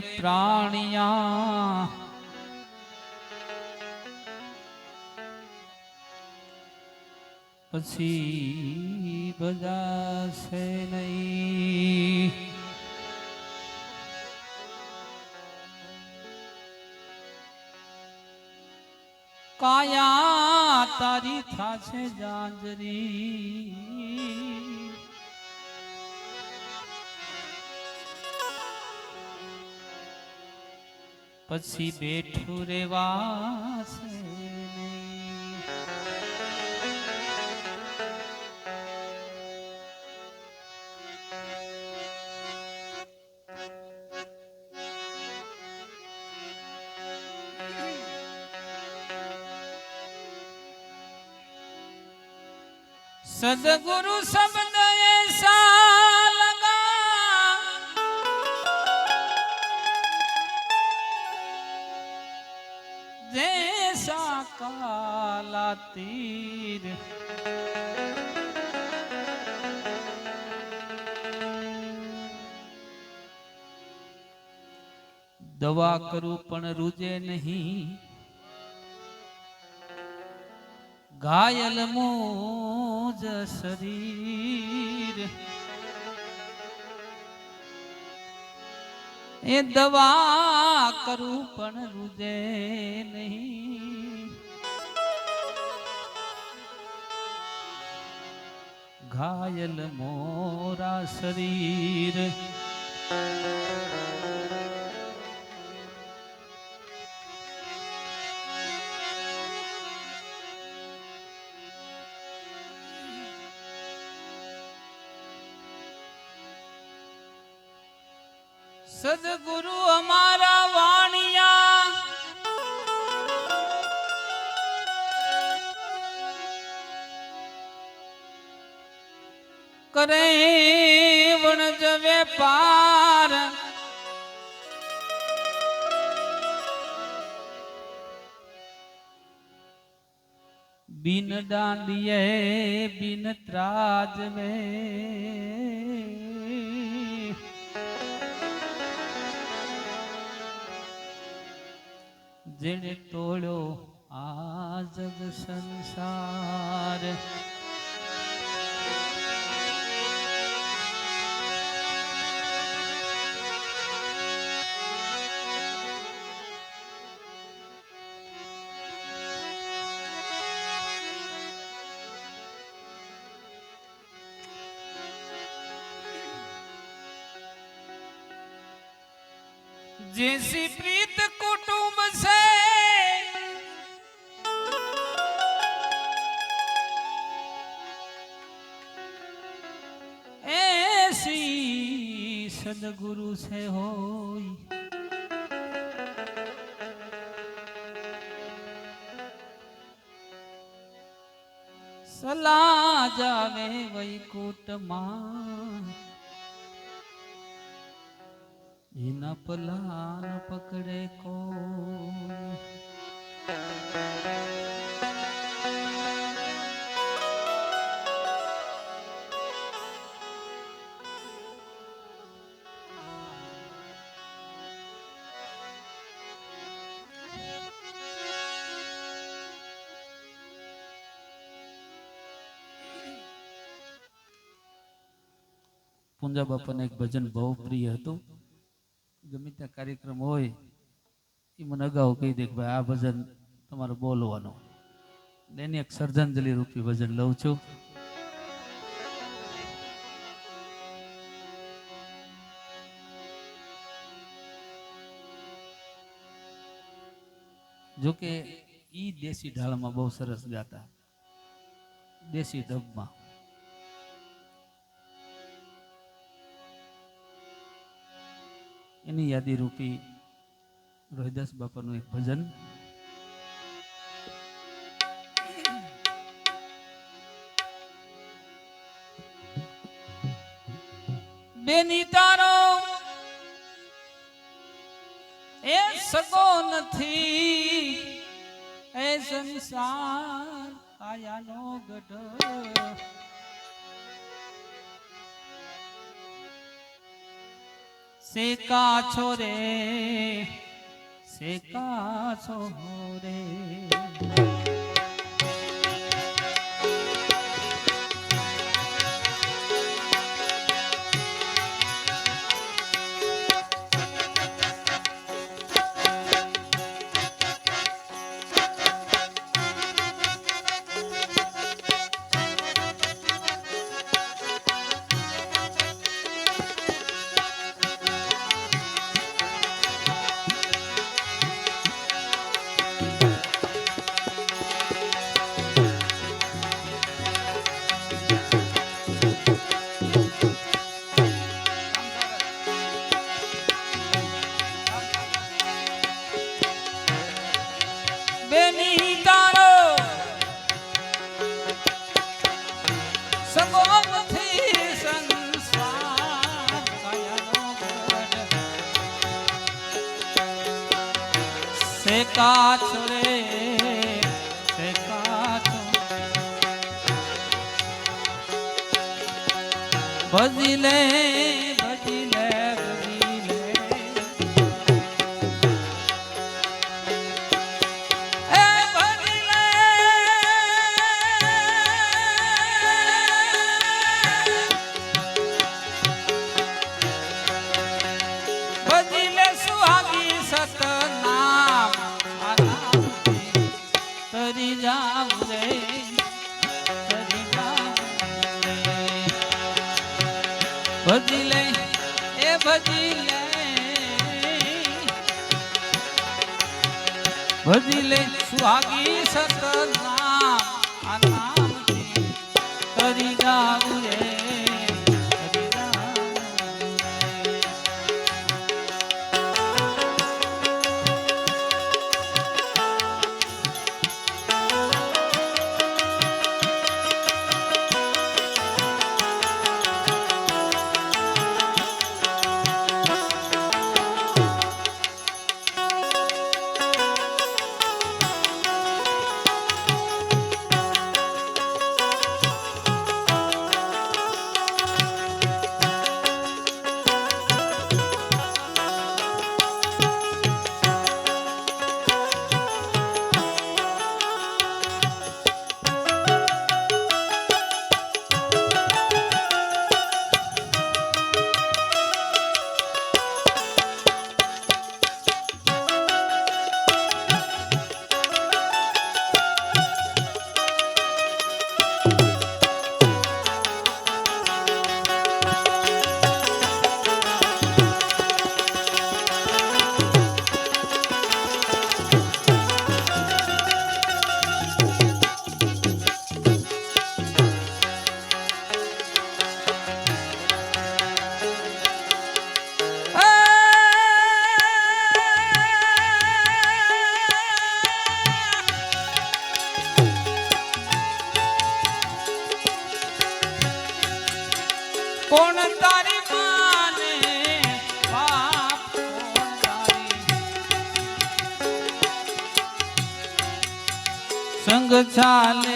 પ્રાણિયા. પછી બજાશે નહીં. કાયા તારી થાશે જાંજરી પછી બેઠું રેવા સદગુરુ શબ્દ કાલા તીર દવા કરું પણ રૂજે નહીં ઘાયલ મોજ શરીર એ દવા કરું પણ રૂજે નહીં ઘાયલ મોરા શરીર સદગુરુ અમારા કરે વણજ વેપાર. બિન દાંડિયે બિન ત્રાજવે. જેણે તોડ્યો આ જગ સંસાર. જેસી પ્રીત કુટુંબ છે એસી સદગુરુ છે હોય સલા જાવે વૈકુટમાં એના પલાન પકડે કો પૂંજા બાપાને એક ભજન બહુ પ્રિય હતું. ગમે ત્યાં કાર્યક્રમ હોય, એ મને અગાઉ કહી દે કે ભાઈ આ ભજન તમારે બોલવાનું. એની એક સર્જનજલિ રૂપી ભજન લઉં છું. જોકે ઈ દેશી ઢાળમાં બહુ સરસ ગાતા. દેશી ડબમાં એની યાદી રૂપી રોહિદાસ બાપાનું એક ભજન. બેની તારો એ સગો નથી, એ સંસાર કાયાનો ગઢ. શેકા છો રે શેકા છો રે ભજી લે સુહાગી સતન. કોણ તારી માને? બાપ કોણ તારી? સંગ ચાલે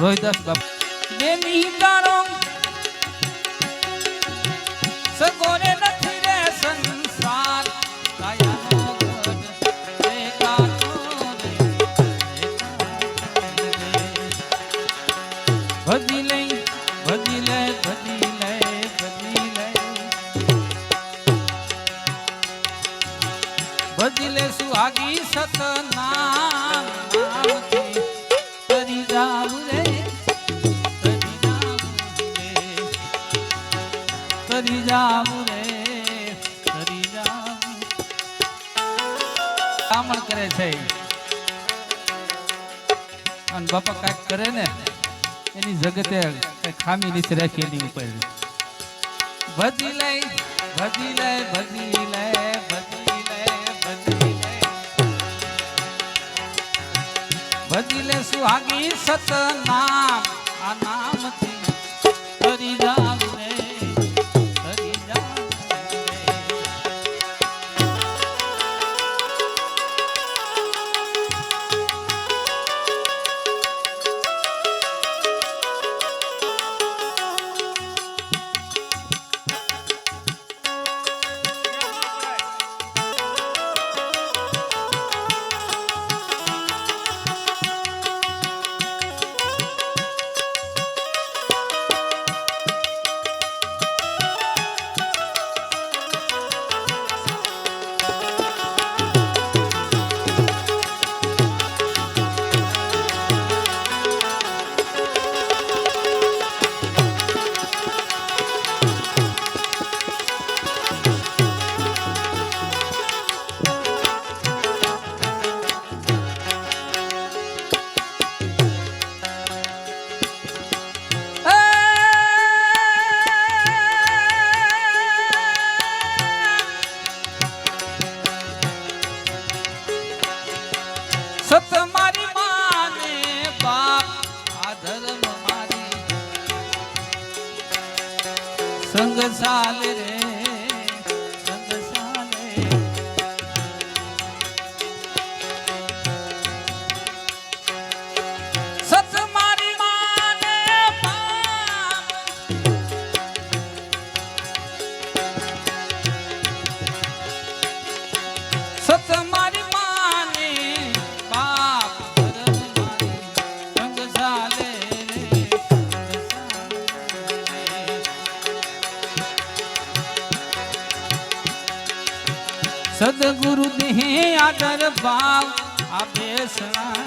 ভয় দাস বাবা એની જગતે ખામી નીચે રાખી એની ઉપર. ભજી લે ભજી લે ભજી લે ભજી ભજી લે સુહાગી સત આ નામથી હર ભાવ આભેસણા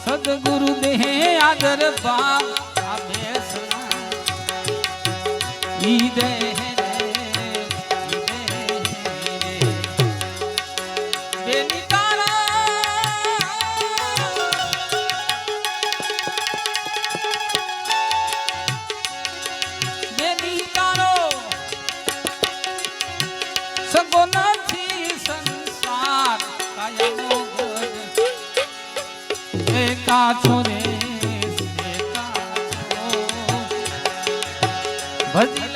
સદગુરુ દેહ આદર ભાવ આભેસણા ઈ દેહ ભજ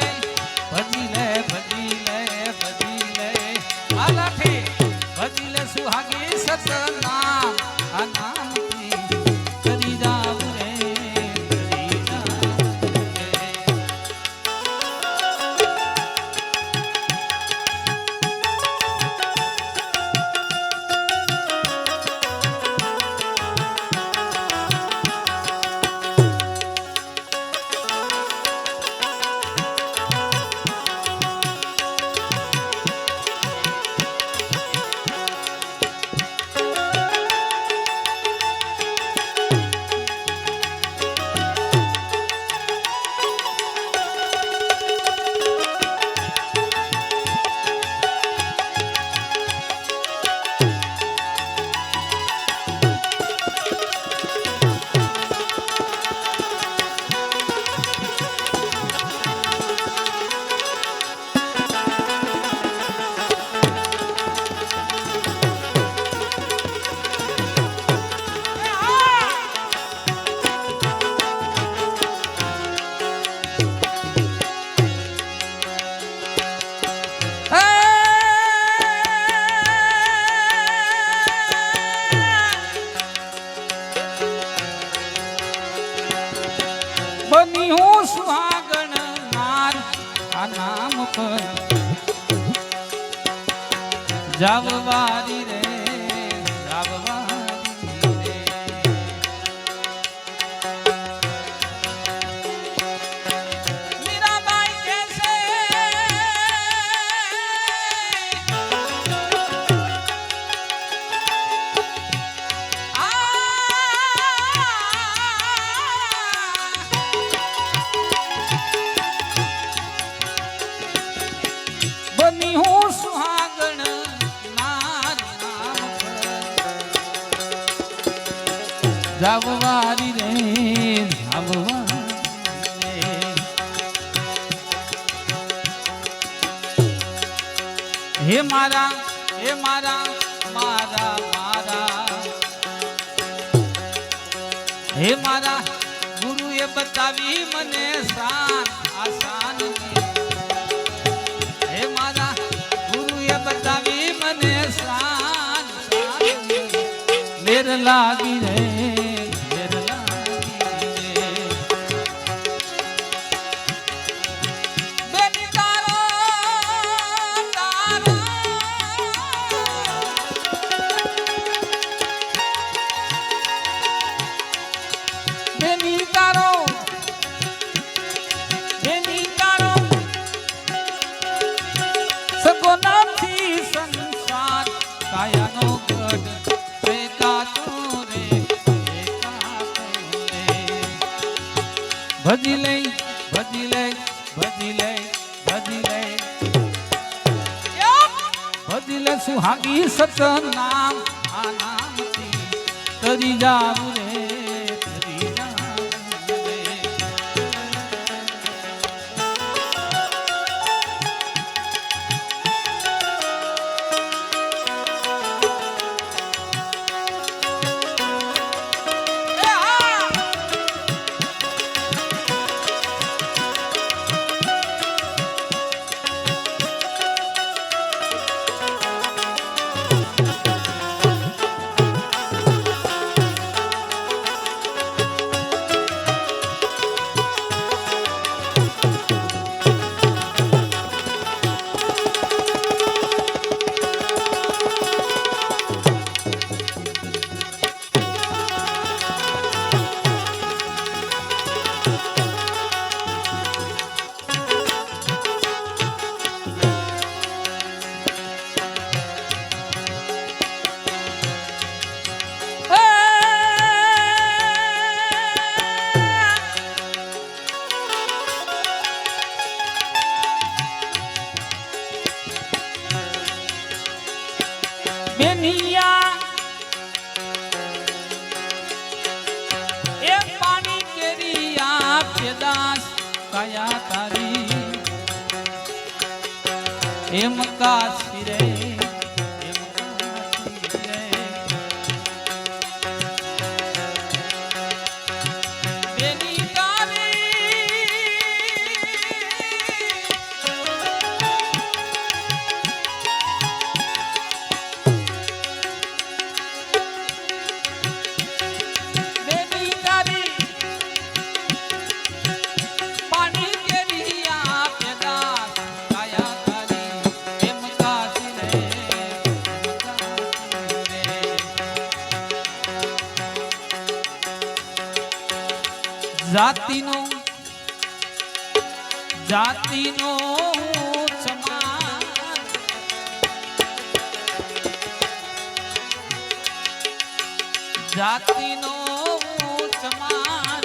બેનિયા એ પાણી કેરી આપે દાસ કયા તારી. એમ કાશી રે જાતિનો સમાન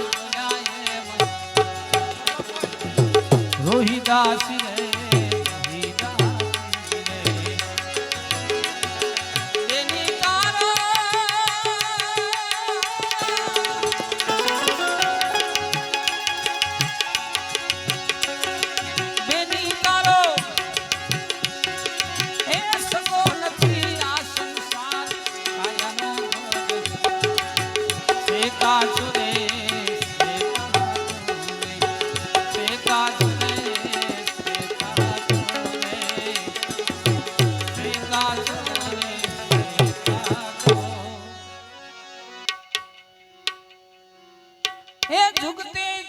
રોહિદાસી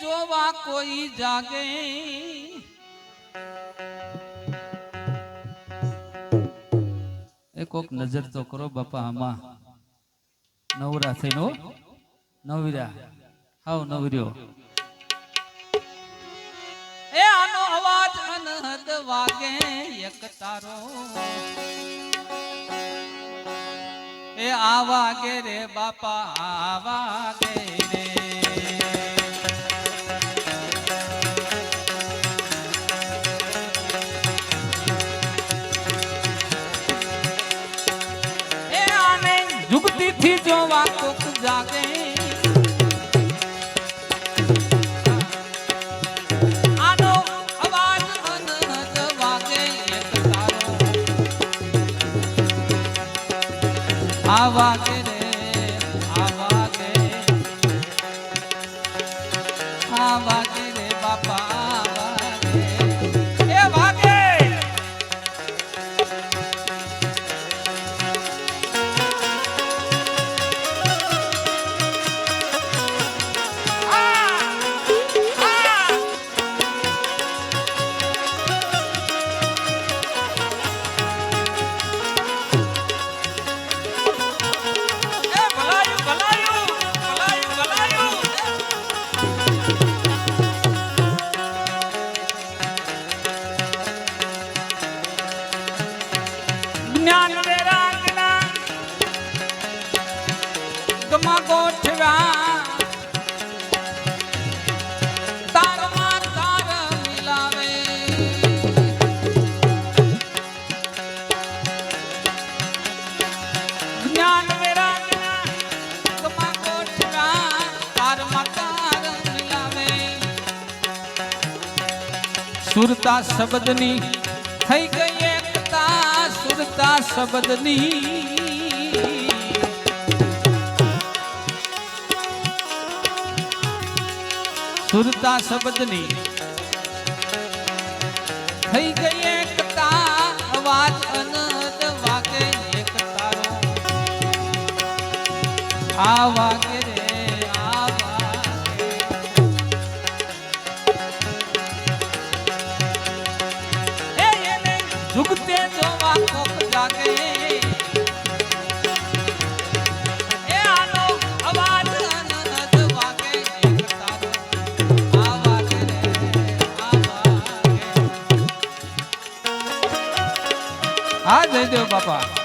જોવા કોઈ જાગે. એ કોક નજર તો કરો બાપા, આમાં. નવરા થઈનો નવરા હાવ નવર્યો. એ આનો અવાજ અનહદ વાગે, એક તારો. એ આવા વાગે રે બાપા આ વાગે થી જોવા તુક જાગે આવા કે સુરતા શબ્દની, થઈ ગઈ એકતા સુરતા શબ્દની. સુરતા શબ્દની, થઈ ગઈ એકતા, અવાજ અનદ વાગે એકતારો આ વાગે Ah, deu, papai?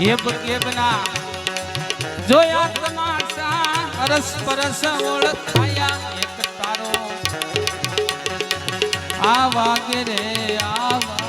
એબ એબના જો આત્મા સા અરસ પરસ ઓળખાયા એક તારો. આ વાગે રે આ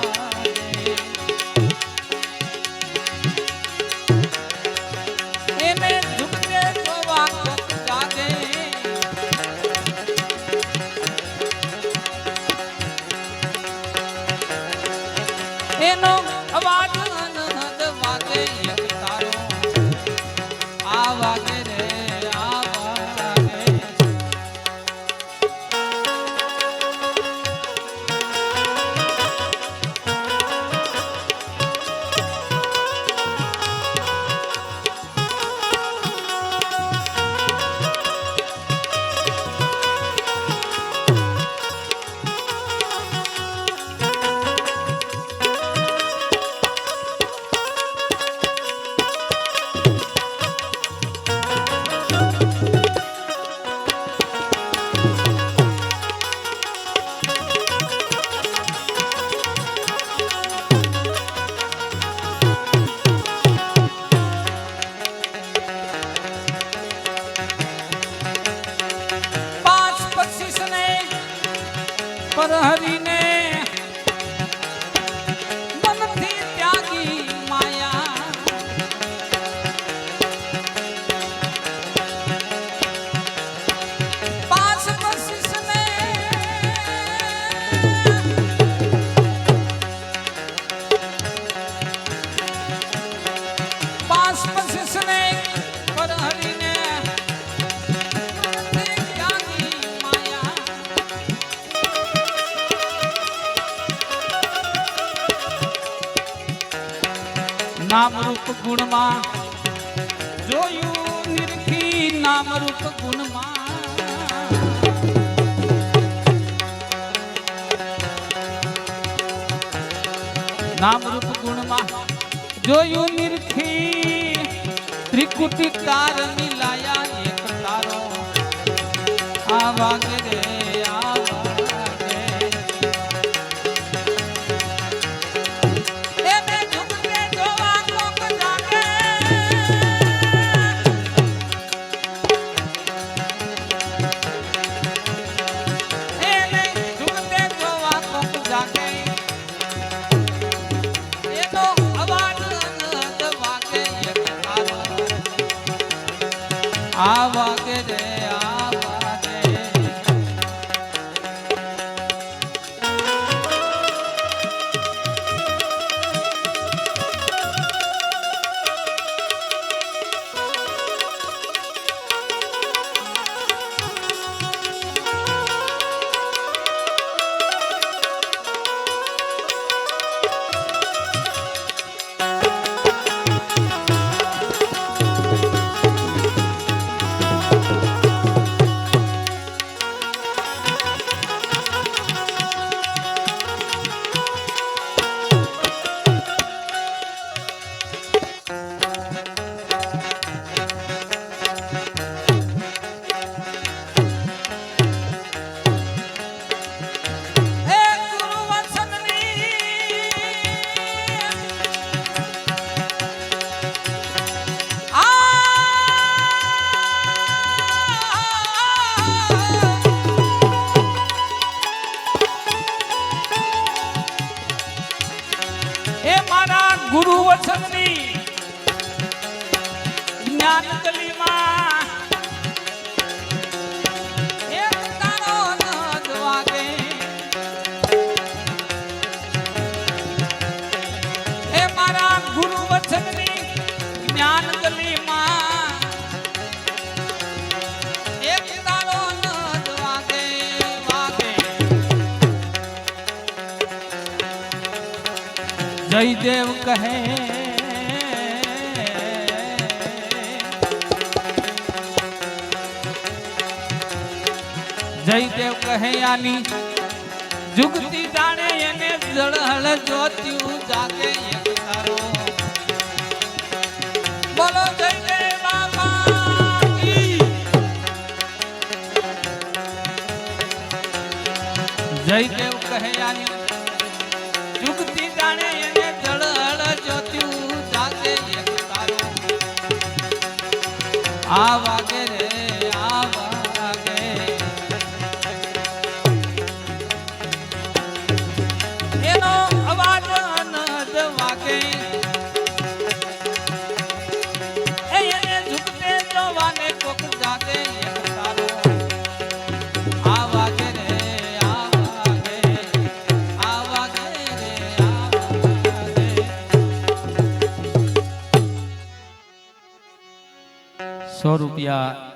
નામ રૂપ ગુણમાં જોયું નિરખી નામ રૂપ ગુણમાં નામ રૂપ ગુણમાં જોયું નિરખી ત્રિકુટી તાર મિલાયા એક તારો આ વાગે આ કે રે જુગતી જાણે એને જળહળ જોત્યું જાગે એક તારો બોલો જયદેવ બાબા કી જયદેવ કહે આની જુગતી જાણે એને જળહળ જોત્યું જાગે એક તારો આ વાગે રૂપિયા